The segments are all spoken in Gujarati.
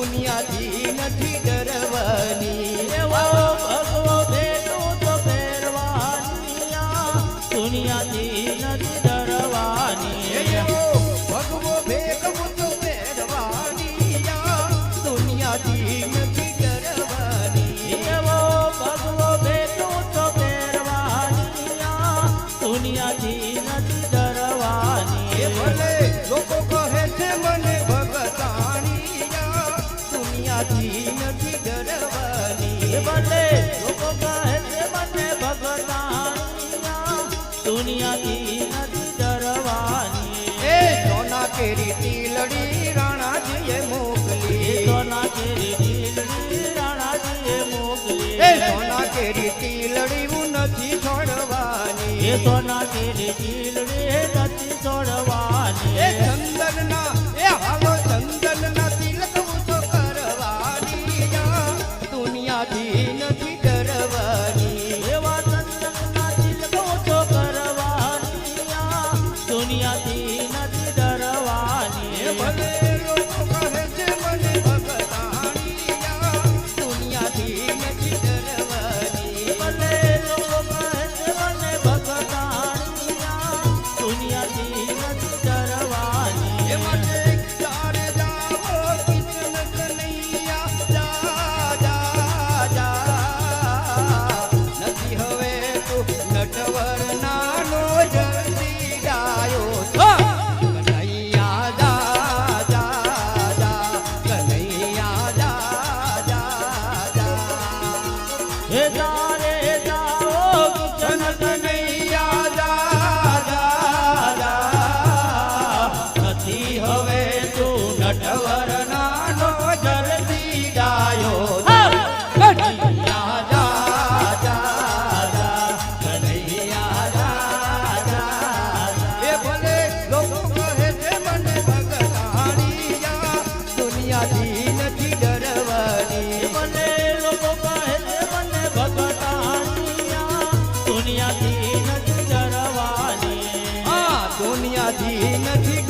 દુનિયાથી નથી ડરવાની. દુનિયાથી નથી ડરવાની એ સોના કેરી ટીલડી રાણાજીએ મોકલી. સોના કેરી ટીલડી રાણાજીએ મોકલી. એ સોના કેરી ટીલડી હું નથી છોડવાની. એ સોના કેરી ટીલડી નથી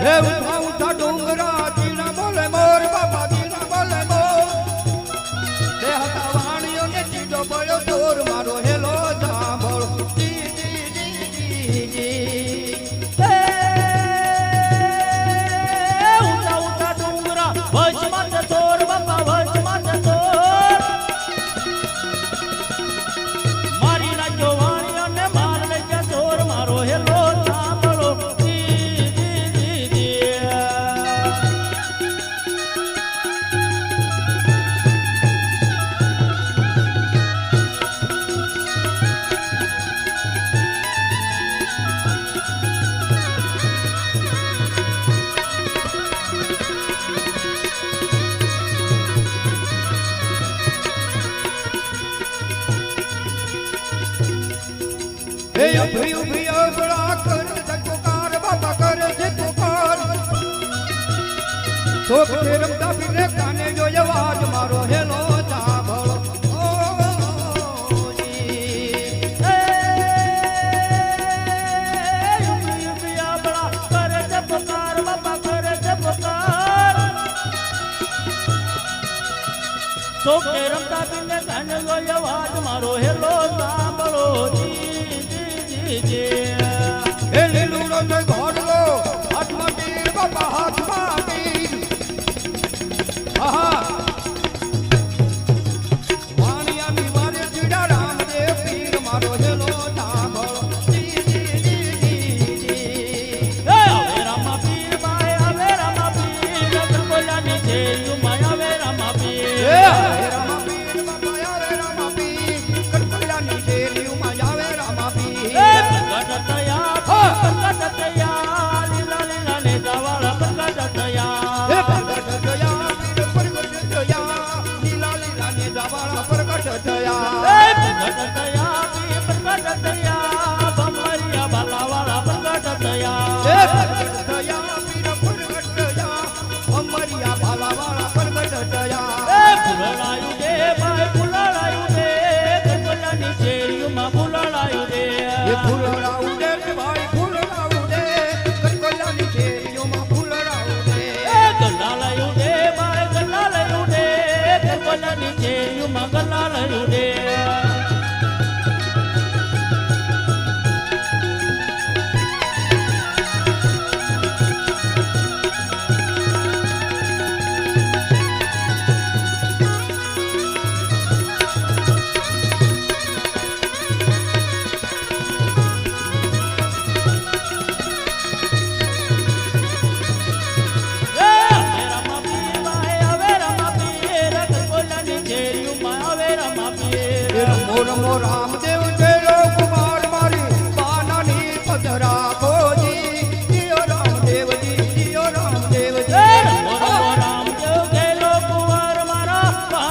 હે રમતા પીને કાને જોયો વાજ મારો હેલો ચાભળો તો કે રમતા પીને કાને જોયો વાજ મારો હેલો ચાભળો જી જી જી જી એ લીલુડો ઘોડ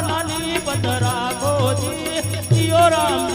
રામાની પધરા ગોજી જીઓ રામ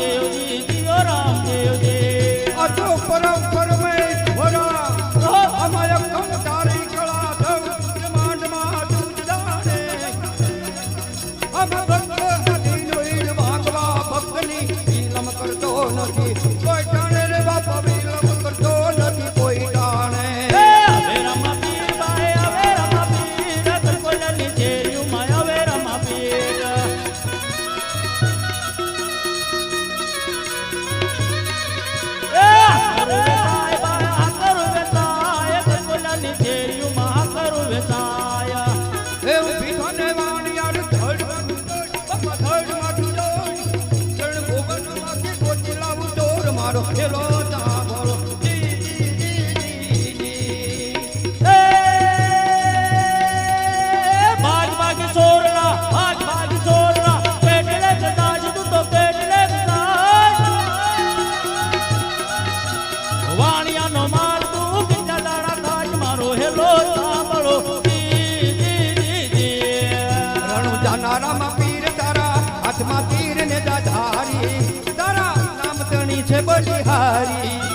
মিছে বলিহারি